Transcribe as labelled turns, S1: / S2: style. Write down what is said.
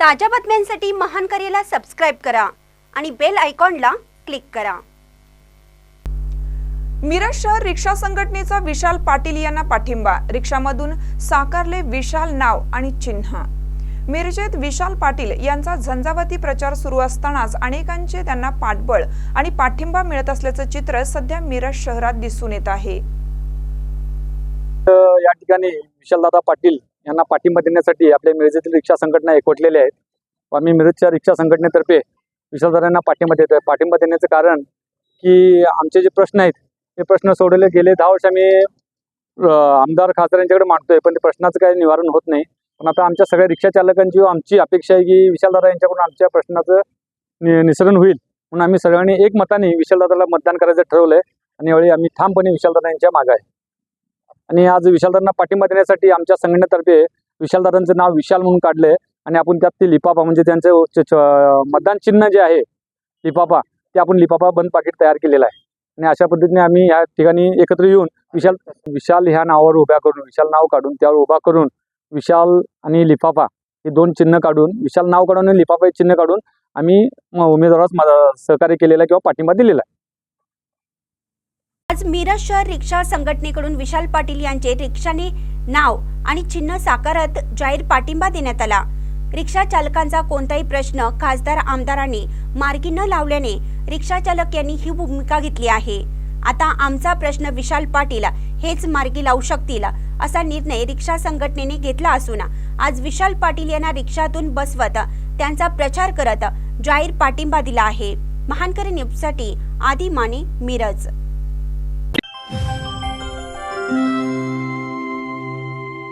S1: ताज्या बातम्यांसाठी महान करेला सबस्क्राईब करा आणि बेल आयकॉनला क्लिक करा.
S2: मिरज शहर रिक्षा संघटनेचा विशाल पाटील यांना पाठिंबा. रिक्षामधून साकारले विशाल नाव आणि चिन्ह. मिरजेत विशाल पाटील यांचा झंझावाती प्रचार सुरू असतानाच अनेकांचे त्यांना पाठबळ आणि पाठिंबा मिळत असल्याचं चित्र सध्या मिरज शहरात दिसून येत आहे.
S3: या ठिकाणी विशालदादा पाटील यांना पाठिंबा देण्यासाठी आपल्या मिरजेतील रिक्षा संघटना एकवटलेल्या आहेत. व आम्ही मिरजच्या रिक्षा संघटनेतर्फे विशालदादांना पाठिंबा देतोय पाठिंबा देण्याचं कारण की आमचे जे प्रश्न आहेत ते प्रश्न सोडवले गेले. दहा वर्ष आम्ही आमदार खासदार यांच्याकडे मांडतोय. पण ते प्रश्नाचं काही निवारण होत नाही. पण आता आमच्या सगळ्या रिक्षा चालकांची आमची अपेक्षा आहे की विशालदादा यांच्याकडून आमच्या प्रश्नाचं नि- निसरण होईल. म्हणून आम्ही सगळ्यांनी एक मताने विशालदादाला मतदान करायचं ठरवलंय. आणि यावेळी आम्ही ठामपणे विशालदादा यांच्या मागे आहे. आणि आज विशालदारांना पाठिंबा देण्यासाठी आमच्या संघटनेतर्फे विशालदारांचं नाव विशाल म्हणून काढलंय. आणि आपण त्यात ते लिपापा म्हणजे त्यांचं मतदान चिन्ह जे आहे लिपापा ते आपण लिपापा बंद पाकिट तयार केलेलं आहे. आणि अशा पद्धतीने आम्ही या ठिकाणी एकत्र येऊन विशाल विशाल ह्या नावावर उभ्या करून विशाल नाव काढून त्यावर उभा करून विशाल आणि लिफाफा हे दोन चिन्ह काढून विशाल नाव काढून आणि लिफाफा हे चिन्ह काढून आम्ही उमेदवारास सहकार्य केलेलं आहे किंवा पाठिंबा दिलेला आहे.
S1: आज मिरज शहर रिक्षा संघटनेकडून विशाल पाटील यांचे रिक्षाने नाव आणि चिन्ह साकारत जाहीर पाठिंबा देण्यात आला. रिक्षा चालकांचा कोणताही प्रश्न खासदार आमदारांनी मार्गी न लावल्याने रिक्षा चालक यांनी ही भूमिका घेतली आहे. आता आमचा प्रश्न विशाल पाटील हेच मार्गी लावू शकतील असा निर्णय रिक्षा संघटनेने घेतला असून आज विशाल पाटील यांना रिक्षातून बसवत त्यांचा प्रचार करत जाहीर पाठिंबा दिला आहे. महानकरी न्यूजसाठी आदी माने मिरज.